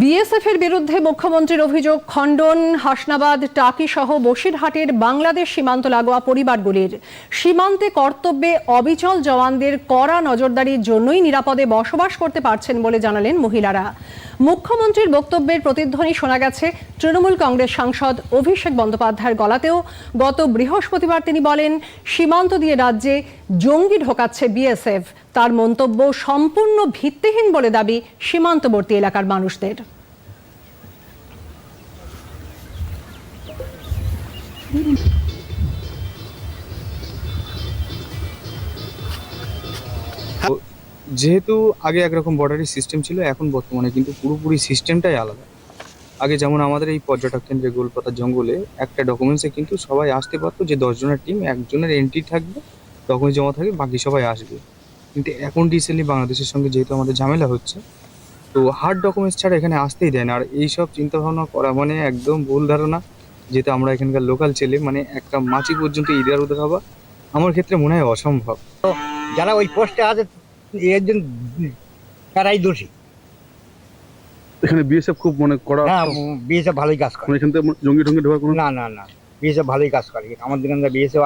BSF এর বিরুদ্ধে মুখ্যমন্ত্রীর অভিযোগ, খণ্ডন, হাসনাবাদ, টাকি সহ বসিরহাটের বাংলাদেশ সীমান্ত লাগোয়া পরিবারগুলির সীমান্তে কর্তব্যে অবিচল জওয়ানদের কড়া নজরদারির জন্যই নিরাপদে বসবাস করতে পারছেন বলে জানালেন মহিলারা। মুখ্যমন্ত্রীর বক্তব্যের প্রতিধ্বনি শোনা গেছে তৃণমূল কংগ্রেস সাংসদ অভিষেক বন্দ্যোপাধ্যায়ের গলাতেও। গত বৃহস্পতিবার তিনি বলেন, সীমান্ত দিয়ে রাজ্যে জঙ্গি ঢোকাচ্ছে বিএসএফ। তার মন্তব্য সম্পূর্ণ ভিত্তিহীন বলে দাবি সীমান্তবর্তী এলাকার মানুষদের। যেহেতু আগে একরকম বর্ডারি সিস্টেম ছিল, এখন বর্তমানে কিন্তু পুরোপুরি সিস্টেমটাই আলাদা। আগে যেমন আমাদের এই পর্যটক কেন্দ্রে গোলপাতা জঙ্গলে একটা ডকুমেন্টসে কিন্তু সবাই আসতে পারতো যে দশজনের টিম একজনের এন্ট্রি থাকবে ডকুমেন্টস জমা থাকবে, বাকি সবাই আসবে। কিন্তু এখন রিসেন্টলি বাংলাদেশের সঙ্গে যেহেতু আমাদের ঝামেলা হচ্ছে তো হার্ড ডকুমেন্টস ছাড়া এখানে আসতেই দেয় না। আর এইসব চিন্তাভাবনা করা মানে একদম ভুল ধারণা যেহেতু আমরা এখানকার লোকাল ছেলে মানে একটা মাছি পর্যন্ত ইদার উদার হওয়া আমার ক্ষেত্রে মনে হয় অসম্ভব। যারা ওই পোস্টে আছে এর জন্য তারাই দোষী। এখানে বিএসএফ খুব মানে কড়া হ্যাঁ বিএসএফ ভালোই কাজ করে। মানে এখান থেকে জঙ্গি টঙ্গি ঢোকার কোনো না না না বিএসএফ ভালোই কাজ করে। আমাদের এখানে বিএসএফ